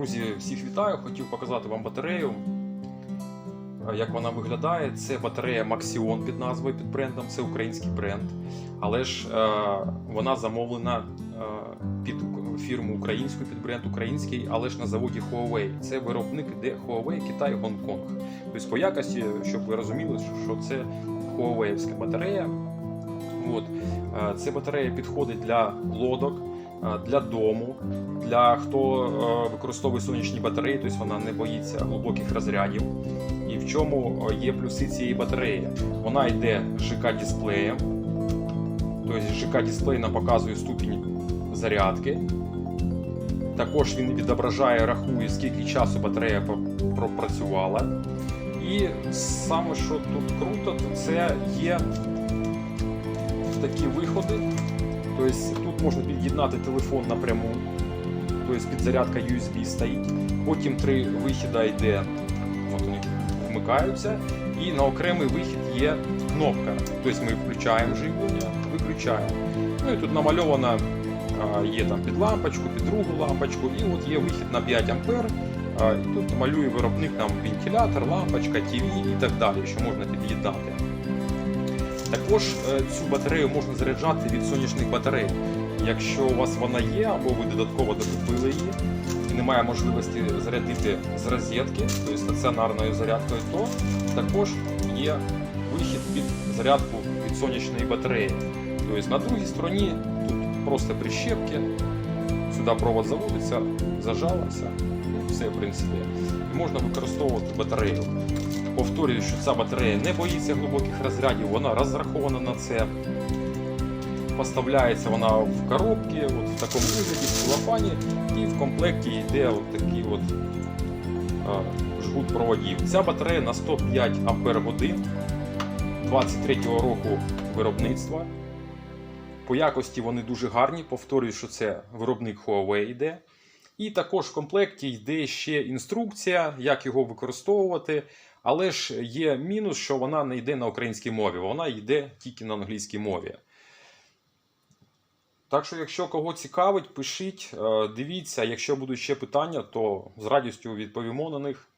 Друзі, всіх вітаю! Хотів показати вам батарею. Е, Як вона виглядає, це батарея Maxion під назвою під брендом, це український бренд. Але ж е, вона замовлена е, під фірму українську, під бренд український, але ж на заводі Huawei. Це виробник іде Huawei, Китай, Гонконг. Тобто по якості, щоб ви розуміли, що це Huawei батарея. От. Ця батарея підходить для лодок, для дому, для хто е, використовує сонячні батареї, тобто вона не боїться глибоких розрядів. І в чому е, є плюси цієї батареї? Вона йде ЖК дисплеєм, тобто ЖК дисплей нам показує ступінь зарядки. Також він відображає, рахує, скільки часу батарея пропрацювала. І саме, що тут круто, це є такі виходи. Тобто тут можна під'єднати телефон напряму, тобто підзарядка USB стоїть. Потім три вихіда йде, от вони вмикаються, і на окремий вихід є кнопка. Тобто ми включаємо живлення, виключаємо. Ну і тут намальована є там під лампочку, під другу лампочку, і от є вихід на 5 ампер. Тут малює виробник нам вентилятор, лампочка, ТВ і так далі, що можна під'єднати. Також е, цю батарею можна заряджати від сонячних батарей. Якщо у вас вона є, або ви додатково докупили її і немає можливості зарядити з розетки, тобто стаціонарною зарядкою, то також є вихід під зарядку від сонячної батареї. Тобто на другій стороні тут просто прищепки, сюди провод заводиться, зажалося, все в принципі. І можна використовувати батарею. Повторюю, що ця батарея не боїться глибоких розрядів, вона розрахована на це. Поставляється вона в коробці, от в такому вигляді, в целофані, і в комплекті йде от такий от жгут проводів. Ця батарея на 105 Ампер годин 23-го року виробництва. По якості вони дуже гарні. Повторюю, що це виробник Huawei йде. І також в комплекті йде ще інструкція, як його використовувати. Але ж є мінус, що вона не йде на українській мові, вона йде тільки на англійській мові. Так що, якщо кого цікавить, пишіть, е, дивіться, якщо будуть ще питання, то з радістю відповімо на них.